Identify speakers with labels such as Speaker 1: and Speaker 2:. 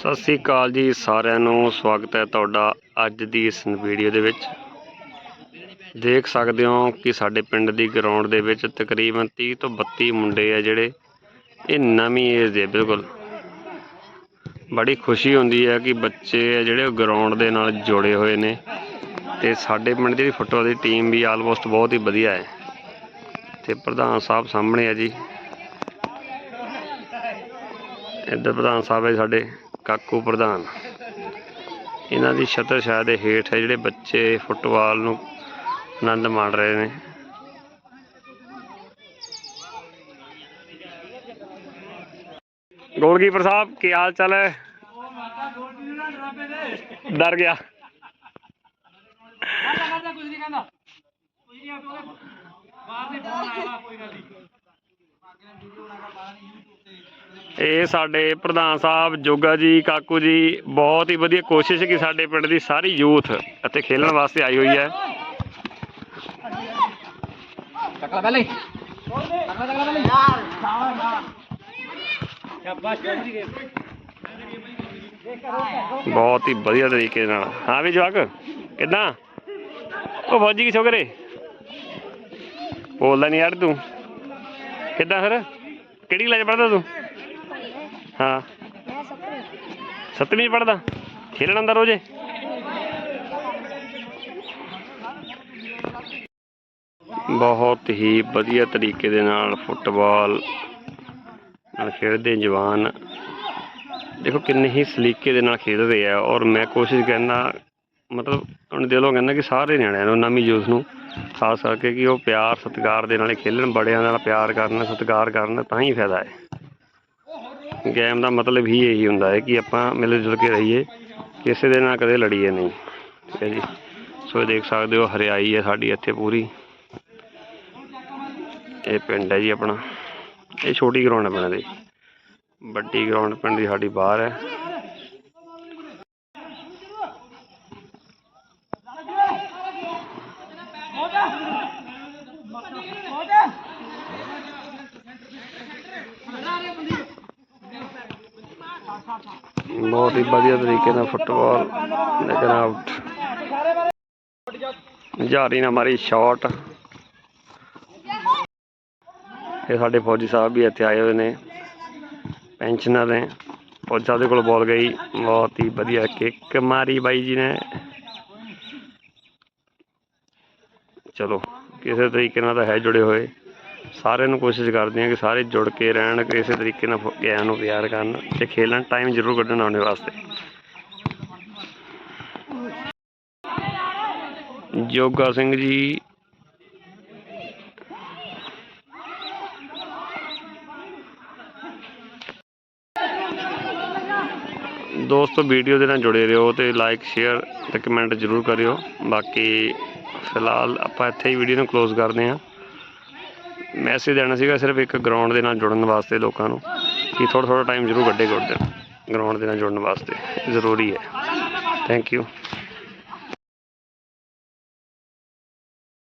Speaker 1: ਸਤਿ ਸ੍ਰੀ ਅਕਾਲ ਜੀ ਸਾਰਿਆਂ ਨੂੰ, ਸਵਾਗਤ ਹੈ ਤੁਹਾਡਾ ਅੱਜ ਦੀ ਇਸ ਵੀਡੀਓ ਦੇ ਵਿੱਚ। ਦੇਖ ਸਕਦੇ ਹੋ ਕਿ ਸਾਡੇ ਪਿੰਡ ਦੀ ਗਰਾਊਂਡ ਦੇ ਵਿੱਚ ਤਕਰੀਬਨ 30 ਤੋਂ 32 ਮੁੰਡੇ ਆ ਜਿਹੜੇ, ਇਹ ਨਵੀਂ ਏਜ ਦੇ ਬਿਲਕੁਲ। ਬੜੀ ਖੁਸ਼ੀ ਹੁੰਦੀ ਹੈ ਕਿ ਬੱਚੇ ਆ ਜਿਹੜੇ ਉਹ ਗਰਾਊਂਡ ਦੇ ਨਾਲ ਜੁੜੇ ਹੋਏ ਨੇ ਤੇ ਸਾਡੇ ਪਿੰਡ ਦੀ ਫੁੱਟਬਾਲ ਦੀ ਟੀਮ ਵੀ ਆਲਮੋਸਟ ਬਹੁਤ ਹੀ ਵਧੀਆ ਹੈ। ਤੇ ਪ੍ਰਧਾਨ ਸਾਹਿਬ ਸਾਹਮਣੇ ਆ ਜੀ। ਇੱਧਰ ਪ੍ਰਧਾਨ ਸਾਹਿਬ ਹੈ ਸਾਡੇ। ਕਾਕੂ ਪ੍ਰਧਾਨ। ਇਹਨਾਂ ਦੀ ਛਤਰ ਛਾਇਆ ਦੇ ਹੇਠ ਹੈ ਜਿਹੜੇ ਬੱਚੇ ਫੁੱਟਬਾਲ ਨੂੰ ਆਨੰਦ ਮਾਣ ਰਹੇ ਨੇ। ਗੋਲਕੀਪਰ ਸਾਹਿਬ, ਕੀ ਹਾਲ ਚਾਲ ਹੈ? ਡਰ ਗਿਆ।
Speaker 2: ਕੁਝ ਨਹੀਂ ਕਹਿੰਦਾ। ਕੁਝ ਨਹੀਂ ਆ ਬਾਹਰ ਦੇ ਫੋਨ ਆਇਆ ਕੋਈ ਗੱਲ ਨਹੀਂ।
Speaker 1: ਇਹ ਸਾਡੇ ਪ੍ਰਧਾਨ ਸਾਹਿਬ ਜੋਗਾ ਜੀ ਕਾਕੂ ਜੀ ਬਹੁਤ ਹੀ ਵਧੀਆ ਕੋਸ਼ਿਸ਼ ਕਿ ਸਾਡੇ ਪਿੰਡ ਦੀ ਸਾਰੀ ਯੂਥ ਇੱਥੇ ਖੇਡਣ ਵਾਸਤੇ ਆਈ ਹੋਈ ਹੈ।
Speaker 2: ਪਹਿਲੇ ਪਹਿਲੇ ਯਾਰ ਸ਼ਾਬਾਸ਼।
Speaker 1: ਬਹੁਤ ਹੀ ਵਧੀਆ ਤਰੀਕੇ ਨਾਲ। ਹਾਂ ਵੀ ਜਵਾਕ ਕਿੱਦਾਂ? ਉਹ ਫੌਜੀ ਕੀ ਛੋਕਰੇ ਬੋਲਦਾ ਨਹੀਂ ਯਾਰ ਤੂੰ। ਕਿੱਦਾਂ ਫਿਰ ਕਿਹੜੀ ਕਲਾਸ ਪੜਦਾ ਤੂੰ? ਹਾਂ। ਸੱਤਵੀਂ ਪੜਦਾ ਖੇਲਣ ਅੰਦਰ ਰੋਜੇ? ਬਹੁਤ ਹੀ ਵਧੀਆ ਤਰੀਕੇ ਦੇ ਨਾਲ ਫੁੱਟਬਾਲ ਨਾਲ ਖੇਡਦੇ ਜਵਾਨ। ਦੇਖੋ ਕਿੰਨੇ ਹੀ ਸਲੀਕੇ ਦੇ ਨਾਲ ਖੇਡਦੇ ਆ ਔਰ ਮੈਂ ਕੋਸ਼ਿਸ਼ ਕਰਨਾ ਮਤਲਬ ਹੁਣ ਦਿਲੋਂ ਕਹਿੰਦਾ ਕਿ ਸਾਰੇ ਨਿਆਣਿਆਂ ਨੂੰ, ਨਵੀਂ ਯੂਥ ਨੂੰ ਖਾਸ ਕਰਕੇ ਕਿ ਉਹ ਪਿਆਰ, ਸਤਿਕਾਰ ਦੇ ਨਾਲ ਹੀ ਖੇਲਣ, ਬੜਿਆਂ ਨਾਲ ਪਿਆਰ ਕਰਨ, ਸਤਿਕਾਰ ਕਰਨ, ਤਾਂ ਹੀ ਫਾਇਦਾ ਹੈ। ਗੇਮ ਦਾ ਮਤਲਬ ਹੀ ਇਹੀ ਹੁੰਦਾ ਹੈ ਕਿ ਆਪਾਂ ਮਿਲ ਜੁਲ ਕੇ ਰਹੀਏ, ਕਿਸੇ ਦੇ ਨਾਲ ਕਦੇ ਲੜੀਏ ਨਹੀਂ। ਠੀਕ ਹੈ ਜੀ? ਸੋ ਇਹ ਦੇਖ ਸਕਦੇ ਹੋ, ਹਰਿਆਈ ਹੈ ਸਾਡੀ ਇੱਥੇ ਪੂਰੀ। ਇਹ ਪਿੰਡ ਹੈ ਜੀ ਆਪਣਾ। ਇਹ ਛੋਟੀ ਗਰਾਊਂਡ ਹੈ ਪਿੰਡ ਦੀ। ਵੱਡੀ ਗਰਾਊਂਡ ਪਿੰਡ ਦੀ ਸਾਡੀ ਬਾਹਰ ਹੈ। ਬਹੁਤ ਹੀ ਵਧੀਆ ਤਰੀਕੇ ਨਾਲ ਫੁੱਟਬਾਲ ਲੇਕਿਨ ਆਊਟ ਜਾਰੀ ਨਾ ਮਾਰੀ ਸ਼ਾਟ। ਇਹ ਸਾਡੇ ਫੌਜੀ ਸਾਹਿਬ ਵੀ ਇੱਥੇ ਆਏ ਹੋਏ ਨੇ। ਪੈਨਸ਼ਨਰ ਨੇ। ਫੌਜੀ ਸਾਹਿਬ ਦੇ ਕੋਲ ਬੋਲ ਗਈ। ਬਹੁਤ ਹੀ ਵਧੀਆ ਕਿੱਕ ਮਾਰੀ ਬਾਈ ਜੀ ਨੇ। ਚਲੋ, ਕਿਸੇ ਤਰੀਕੇ ਨਾਲ ਤਾਂ ਹੈ ਜੁੜੇ ਹੋਏ। ਸਾਰਿਆਂ ਨੂੰ ਕੋਸ਼ਿਸ਼ ਕਰਦੇ ਹਾਂ ਕਿ ਸਾਰੇ ਜੁੜ ਕੇ ਰਹਿਣ ਕਿਸੇ ਤਰੀਕੇ ਨਾਲ ਫੁ- ਨੂੰ ਪਿਆਰ ਕਰਨ ਤੇ ਖੇਲਣ ਟਾਈਮ ਜ਼ਰੂਰ ਕੱਢਣ ਆਉਣੇ ਵਾਸਤੇ। ਜੋਗਾ ਸਿੰਘ ਜੀ। ਦੋਸਤੋ ਵੀਡੀਓ ਦੇ ਨਾਲ ਜੁੜੇ ਰਹੋ ਤੇ ਲਾਈਕ ਸ਼ੇਅਰ ਤੇ ਕਮੈਂਟ ਜ਼ਰੂਰ ਕਰਿਓ। ਬਾਕੀ, ਫਿਲਹਾਲ ਆਪਾਂ ਇੱਥੇ ਹੀ ਵੀਡੀਓ ਨੂੰ ਕਲੋਜ਼ ਕਰਦੇ ਹਾਂ। ਮੈਸੇਜ ਦੇਣਾ ਸੀਗਾ ਸਿਰਫ ਇੱਕ ਗਰਾਊਂਡ ਦੇ ਨਾਲ ਜੁੜਨ ਵਾਸਤੇ ਲੋਕਾਂ ਨੂੰ ਕਿ ਥੋੜਾ ਥੋੜਾ ਟਾਈਮ ਜ਼ਰੂਰ ਕੱਢੇ ਗੁੱਡ ਗਰਾਊਂਡ ਦੇ ਨਾਲ ਜੁੜਨ ਵਾਸਤੇ ਜ਼ਰੂਰੀ ਹੈ। Thank you